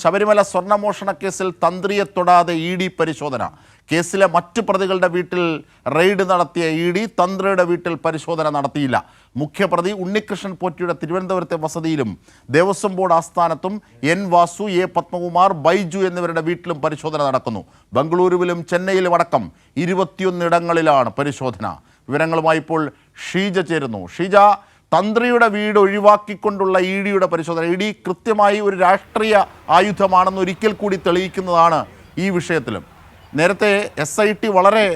ശബരിമല സ്വർണമോഷണ കേസിൽ തന്ത്രിയെ തൊടാതെ E D പരിശോധന. കേസിലെ മറ്റു പ്രതികളുടെ വീട്ടിൽ റെയ്ഡ് നടത്തിയ ഇ ഡി തന്ത്രിയുടെ വീട്ടിൽ പരിശോധന നടത്തിയില്ല. മുഖ്യപ്രതി ഉണ്ണികൃഷ്ണൻ പോറ്റിയുടെ തിരുവനന്തപുരത്തെ വസതിയിലും ദേവസ്വം ബോർഡ് ആസ്ഥാനത്തും എൻ വാസു എ പത്മകുമാർ ബൈജു എന്നിവരുടെ വീട്ടിലും പരിശോധന നടക്കുന്നു. ബംഗളൂരുവിലും ചെന്നൈയിലും അടക്കം ഇരുപത്തിയൊന്നിടങ്ങളിലാണ് പരിശോധന. വിവരങ്ങളുമായി ഇപ്പോൾ ഷീജ ചേരുന്നു. ഷീജ തന്ത്രിയുടെ വീട് ഒഴിവാക്കിക്കൊണ്ടുള്ള ഇ ഡിയുടെ പരിശോധന. ഇ ഡി കൃത്യമായി ഒരു രാഷ്ട്രീയ ആയുധമാണെന്ന് ഒരിക്കൽ കൂടി തെളിയിക്കുന്നതാണ് ഈ വിഷയത്തിലും. നേരത്തെ എസ് ഐ ടി വളരെ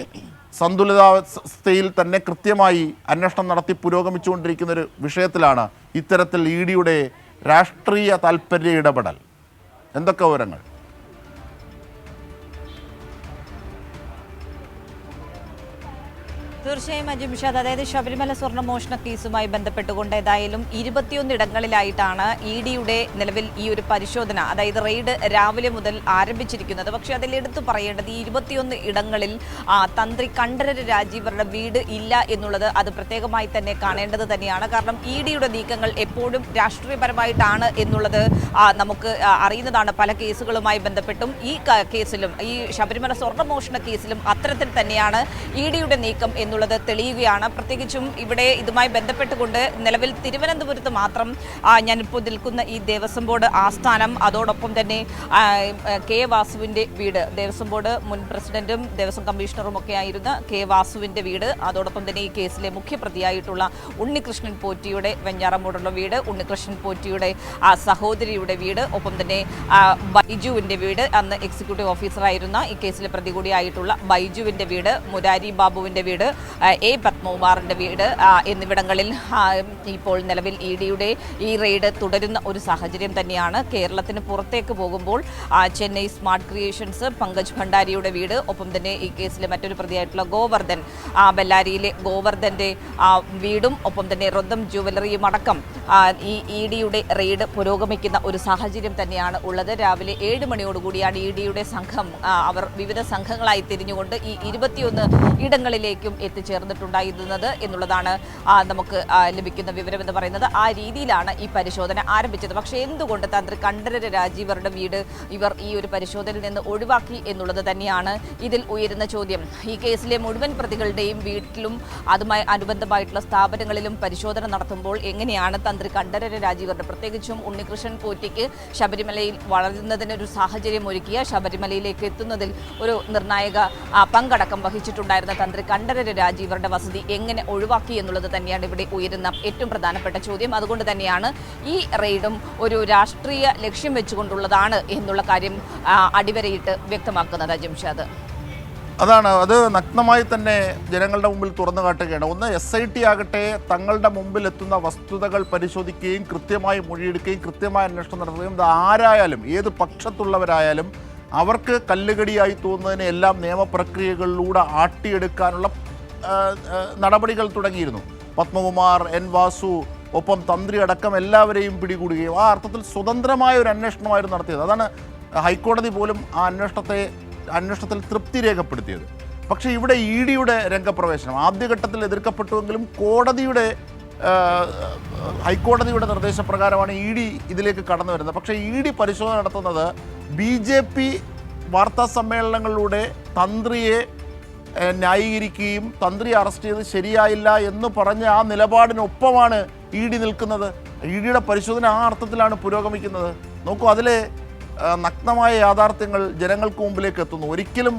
സന്തുലിതാവസ്ഥയിൽ തന്നെ കൃത്യമായി അന്വേഷണം നടത്തി പുരോഗമിച്ചുകൊണ്ടിരിക്കുന്ന ഒരു വിഷയത്തിലാണ് ഇത്തരത്തിൽ ഇ ഡിയുടെ രാഷ്ട്രീയ താല്പര്യ ഇടപെടൽ. എന്തൊക്കെ വിവരങ്ങൾ? തീർച്ചയായും അജിംഷാദ് അതായത് ശബരിമല സ്വർണ മോഷണ കേസുമായി ബന്ധപ്പെട്ടുകൊണ്ട് ഏതായാലും ഇരുപത്തിയൊന്ന് ഇടങ്ങളിലായിട്ടാണ് ഇ ഡിയുടെ നിലവിൽ ഈ ഒരു പരിശോധന അതായത് റെയ്ഡ് രാവിലെ മുതൽ ആരംഭിച്ചിരിക്കുന്നത്. പക്ഷേ അതിൽ എടുത്തു പറയേണ്ടത് ഈ ഇരുപത്തിയൊന്ന് ഇടങ്ങളിൽ തന്ത്രി കണ്ഠരര് രാജീവരുടെ വീട് ഇല്ല എന്നുള്ളത് അത് പ്രത്യേകമായി തന്നെ കാണേണ്ടത് തന്നെയാണ്. കാരണം ഇ ഡിയുടെ നീക്കങ്ങൾ എപ്പോഴും രാഷ്ട്രീയപരമായിട്ടാണ് എന്നുള്ളത് നമുക്ക് അറിയുന്നതാണ്. പല കേസുകളുമായി ബന്ധപ്പെട്ടും ഈ കേസിലും ഈ ശബരിമല സ്വർണ മോഷണ കേസിലും അത്തരത്തിൽ തന്നെയാണ് ഇ ഡിയുടെ നീക്കം എന്നുള്ളത് തെളിയുകയാണ്. പ്രത്യേകിച്ചും ഇവിടെ ഇതുമായി ബന്ധപ്പെട്ടുകൊണ്ട് നിലവിൽ തിരുവനന്തപുരത്ത് മാത്രം ഞാനിപ്പോൾ നിൽക്കുന്ന ഈ ദേവസ്വം ബോർഡ് ആസ്ഥാനം അതോടൊപ്പം തന്നെ കെ വാസുവിന്റെ വീട് ദേവസ്വം ബോർഡ് മുൻ പ്രസിഡന്റും ദേവസ്വം കമ്മീഷണറും ഒക്കെ ആയിരുന്ന കെ വാസുവിന്റെ വീട് അതോടൊപ്പം തന്നെ ഈ കേസിലെ മുഖ്യപ്രതിയായിട്ടുള്ള ഉണ്ണികൃഷ്ണൻ പോറ്റിയുടെ വെഞ്ഞാറമൂടുള്ള വീട് ഉണ്ണികൃഷ്ണൻ പോറ്റിയുടെ സഹോദരിയുടെ വീട് ഒപ്പം തന്നെ ബൈജുവിന്റെ വീട് അന്ന് എക്സിക്യൂട്ടീവ് ഓഫീസറായിരുന്ന ഈ കേസിലെ പ്രതി കൂടിയായിട്ടുള്ള ബൈജുവിന്റെ വീട് മുരാരി ബാബുവിന്റെ വീട് എ പത്മകുമാറിന്റെ വീട് എന്നിവിടങ്ങളിൽ ഇപ്പോൾ നിലവിൽ ഇ ഡിയുടെ ഈ റെയ്ഡ് തുടരുന്ന ഒരു സാഹചര്യം തന്നെയാണ്. കേരളത്തിന് പുറത്തേക്ക് പോകുമ്പോൾ ചെന്നൈ സ്മാർട്ട് ക്രിയേഷൻസ് പങ്കജ് ഭണ്ഡാരിയുടെ വീട് ഒപ്പം തന്നെ ഈ കേസിലെ മറ്റൊരു പ്രതിയായിട്ടുള്ള ഗോവർദ്ധൻ ബെല്ലാരിയിലെ ഗോവർദ്ധന്റെ വീടും ഒപ്പം തന്നെ റൊദ്ദം ജുവലറിയും അടക്കം ഈ ഇ ഡിയുടെ റെയ്ഡ് പുരോഗമിക്കുന്ന ഒരു സാഹചര്യം തന്നെയാണ് ഉള്ളത്. രാവിലെ ഏഴ് മണിയോടുകൂടിയാണ് ഇ ഡിയുടെ സംഘം അവർ വിവിധ സംഘങ്ങളായി തിരിഞ്ഞുകൊണ്ട് ഈ ഇരുപത്തിയൊന്ന് ഇടങ്ങളിലേക്കും എത്തിച്ചേർന്നിട്ടുണ്ടായിരുന്നത് എന്നുള്ളതാണ് നമുക്ക് ലഭിക്കുന്ന വിവരം എന്ന് പറയുന്നത്. ആ രീതിയിലാണ് ഈ പരിശോധന ആരംഭിച്ചത്. പക്ഷേ എന്തുകൊണ്ട് തന്ത്രി കണ്ഠരര് രാജീവരുടെ വീട് ഇവർ ഈ ഒരു പരിശോധനയിൽ നിന്ന് ഒഴിവാക്കി എന്നുള്ളത് തന്നെയാണ് ഇതിൽ ഉയരുന്ന ചോദ്യം. ഈ കേസിലെ മുഴുവൻ പ്രതികളുടെയും വീട്ടിലും അതുമായി അനുബന്ധമായിട്ടുള്ള സ്ഥാപനങ്ങളിലും പരിശോധന നടത്തുമ്പോൾ എങ്ങനെയാണ് തന്ത്രി കണ്ഠരര് രാജീവരുടെ പ്രത്യേകിച്ചും ഉണ്ണികൃഷ്ണൻ പോറ്റിക്ക് ശബരിമലയിൽ വളരുന്നതിന് ഒരു സാഹചര്യം ഒരുക്കിയ ശബരിമലയിലേക്ക് എത്തുന്നതിൽ ഒരു നിർണായക പങ്കടക്കം വഹിച്ചിട്ടുണ്ടായിരുന്ന തന്ത്രി കണ്ഠരര് രാജീവരുടെ വസതി എങ്ങനെ ഒഴിവാക്കി എന്നുള്ളത് തന്നെയാണ് ഇവിടെ ഉയരുന്ന ഏറ്റവും പ്രധാനപ്പെട്ട ചോദ്യം. അതുകൊണ്ട് തന്നെയാണ് ഈ റെയ്ഡും ഒരു രാഷ്ട്രീയ ലക്ഷ്യം വെച്ചുകൊണ്ടുള്ളതാണ് എന്നുള്ള കാര്യം അടിവരയിട്ട് വ്യക്തമാക്കുന്നത് ജംഷാദ് അതാണ്. അത് നഗ്നമായി തന്നെ ജനങ്ങളുടെ മുമ്പിൽ തുറന്നു കാട്ടുകയാണ്. ഒന്ന് എസ് ഐ ടി ആകട്ടെ തങ്ങളുടെ മുമ്പിൽ എത്തുന്ന വസ്തുതകൾ പരിശോധിക്കുകയും കൃത്യമായി മൊഴിയെടുക്കുകയും കൃത്യമായ അന്വേഷണം നടത്തുകയും ഇത് ആരായാലും ഏത് പക്ഷത്തുള്ളവരായാലും അവർക്ക് കല്ലുകടിയായി തോന്നുന്നതിനെ എല്ലാം നിയമപ്രക്രിയകളിലൂടെ ആട്ടിയെടുക്കാനുള്ള നടപടികൾ തുടങ്ങിയിരുന്നു. പത്മകുമാർ എൻ വാസു ഒപ്പം തന്ത്രി അടക്കം എല്ലാവരെയും പിടികൂടുകയും ആ അർത്ഥത്തിൽ സ്വതന്ത്രമായ ഒരു അന്വേഷണമായിരുന്നു നടത്തിയത്. അതാണ് ഹൈക്കോടതി പോലും ആ അന്വേഷണത്തെ അന്വേഷണത്തിൽ തൃപ്തി രേഖപ്പെടുത്തിയത്. പക്ഷേ ഇവിടെ ഇ ഡിയുടെ രംഗപ്രവേശനം ആദ്യഘട്ടത്തിൽ എതിർക്കപ്പെട്ടുവെങ്കിലും കോടതിയുടെ ഹൈക്കോടതിയുടെ നിർദ്ദേശപ്രകാരമാണ് ഇ ഡി ഇതിലേക്ക് കടന്നു വരുന്നത്. പക്ഷേ ഇ ഡി പരിശോധന നടത്തുന്നത് ബി ജെ പി വാർത്താ സമ്മേളനങ്ങളിലൂടെ തന്ത്രിയെ ന്യായീകരിക്കുകയും തന്ത്രി അറസ്റ്റ് ചെയ്ത് ശരിയായില്ല എന്ന് പറഞ്ഞ ആ നിലപാടിനൊപ്പമാണ് ഇ ഡി നിൽക്കുന്നത്. ഇ ഡിയുടെ പരിശോധന ആ അർത്ഥത്തിലാണ് പുരോഗമിക്കുന്നത്. നോക്കൂ അതിലെ നഗ്നമായ യാഥാർത്ഥ്യങ്ങൾ ജനങ്ങൾക്ക് മുമ്പിലേക്ക് എത്തുന്നു. ഒരിക്കലും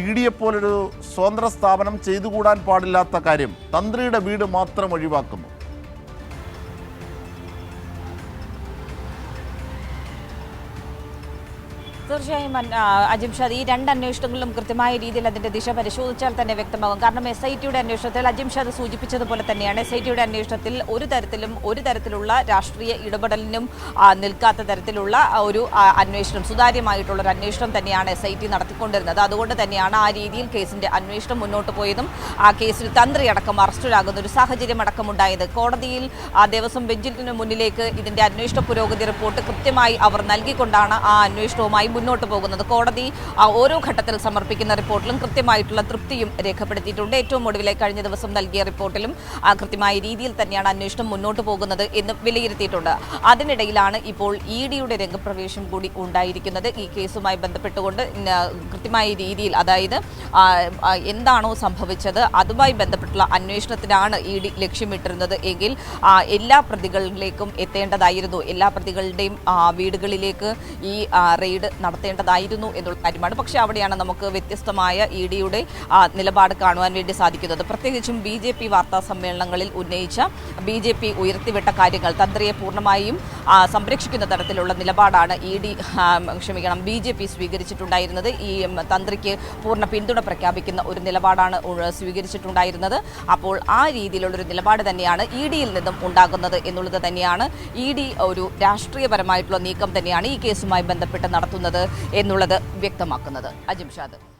ഇ ഡിയെപ്പോലൊരു സ്വതന്ത്ര സ്ഥാപനം ചെയ്തുകൂടാൻ പാടില്ലാത്ത കാര്യം തന്ത്രിയുടെ വീട് മാത്രം ഒഴിവാക്കുന്നു. തീർച്ചയായും അജിം ഷാദ് ഈ രണ്ട് അന്വേഷണങ്ങളിലും കൃത്യമായ രീതിയിൽ അതിന്റെ ദിശ പരിശോധിച്ചാൽ തന്നെ വ്യക്തമാകും. കാരണം എസ് ഐ ടിയുടെ അന്വേഷണത്തിൽ അജിം ഷാദ് സൂചിപ്പിച്ചതുപോലെ തന്നെയാണ് എസ് ഐ ടിയുടെ അന്വേഷണത്തിൽ ഒരു തരത്തിലും ഒരു തരത്തിലുള്ള രാഷ്ട്രീയ ഇടപെടലിനും നിൽക്കാത്ത തരത്തിലുള്ള ഒരു അന്വേഷണം സുതാര്യമായിട്ടുള്ള ഒരു അന്വേഷണം തന്നെയാണ് എസ് ഐ ടി നടത്തിക്കൊണ്ടിരുന്നത്. അതുകൊണ്ട് തന്നെയാണ് ആ രീതിയിൽ കേസിന്റെ അന്വേഷണം മുന്നോട്ട് പോയതും ആ കേസിൽ തന്ത്രി അടക്കം അറസ്റ്റിലാകുന്ന ഒരു സാഹചര്യം അടക്കമുണ്ടായത്. കോടതിയിൽ ആ ദേവസ്വം ബെഞ്ചിന് മുന്നിലേക്ക് ഇതിന്റെ അന്വേഷണ പുരോഗതി റിപ്പോർട്ട് കൃത്യമായി അവർ നൽകിക്കൊണ്ടാണ് ആ അന്വേഷണവുമായി മുന്നോട്ട് പോകുന്നത്. കോടതി ഓരോ ഘട്ടത്തിൽ സമർപ്പിക്കുന്ന റിപ്പോർട്ടിലും കൃത്യമായിട്ടുള്ള തൃപ്തിയും രേഖപ്പെടുത്തിയിട്ടുണ്ട്. ഏറ്റവും ഒടുവിലെ കഴിഞ്ഞ ദിവസം നൽകിയ റിപ്പോർട്ടിലും കൃത്യമായ രീതിയിൽ തന്നെയാണ് അന്വേഷണം മുന്നോട്ട് പോകുന്നത് എന്ന് വിലയിരുത്തിയിട്ടുണ്ട്. അതിനിടയിലാണ് ഇപ്പോൾ ഇ ഡിയുടെ രംഗപ്രവേശം കൂടി ഉണ്ടായിരിക്കുന്നത്. ഈ കേസുമായി ബന്ധപ്പെട്ടുകൊണ്ട് കൃത്യമായ രീതിയിൽ അതായത് എന്താണോ സംഭവിച്ചത് അതുമായി ബന്ധപ്പെട്ടുള്ള അന്വേഷണത്തിനാണ് ഇ ഡി ലക്ഷ്യമിട്ടിരുന്നത് എങ്കിൽ എല്ലാ പ്രതികളിലേക്കും എത്തേണ്ടതായിരുന്നു. എല്ലാ പ്രതികളുടെയും വീടുകളിലേക്ക് ഈ റെയ്ഡ് നടത്തേണ്ടതായിരുന്നു എന്നുള്ള കാര്യമാണ്. പക്ഷേ അവിടെയാണ് നമുക്ക് വ്യത്യസ്തമായ ഇ ഡിയുടെ നിലപാട് കാണുവാൻ വേണ്ടി സാധിക്കുന്നത്. പ്രത്യേകിച്ചും ബി ജെ പി വാർത്താ സമ്മേളനങ്ങളിൽ ഉന്നയിച്ച ബി ജെ പി ഉയർത്തിവിട്ട കാര്യങ്ങൾ തന്ത്രിയെ പൂർണമായും സംരക്ഷിക്കുന്ന തരത്തിലുള്ള നിലപാടാണ് ഇ ഡി ക്ഷമിക്കണം ബി ജെ പി സ്വീകരിച്ചിട്ടുണ്ടായിരുന്നത്. ഈ തന്ത്രിക്ക് പൂർണ പിന്തുണ പ്രഖ്യാപിക്കുന്ന ഒരു നിലപാടാണ് സ്വീകരിച്ചിട്ടുണ്ടായിരുന്നത്. അപ്പോൾ ആ രീതിയിലുള്ളൊരു നിലപാട് തന്നെയാണ് ഇ ഡിയിൽ നിന്നും ഉണ്ടാകുന്നത് എന്നുള്ളത് തന്നെയാണ് ഇ ഡി ഒരു രാഷ്ട്രീയപരമായിട്ടുള്ള നീക്കം തന്നെയാണ് ഈ കേസുമായി ബന്ധപ്പെട്ട് നടത്തുന്നത്. എന്നുള്ളത് വ്യക്തമാക്കുന്നത്. അജിംഷാദ്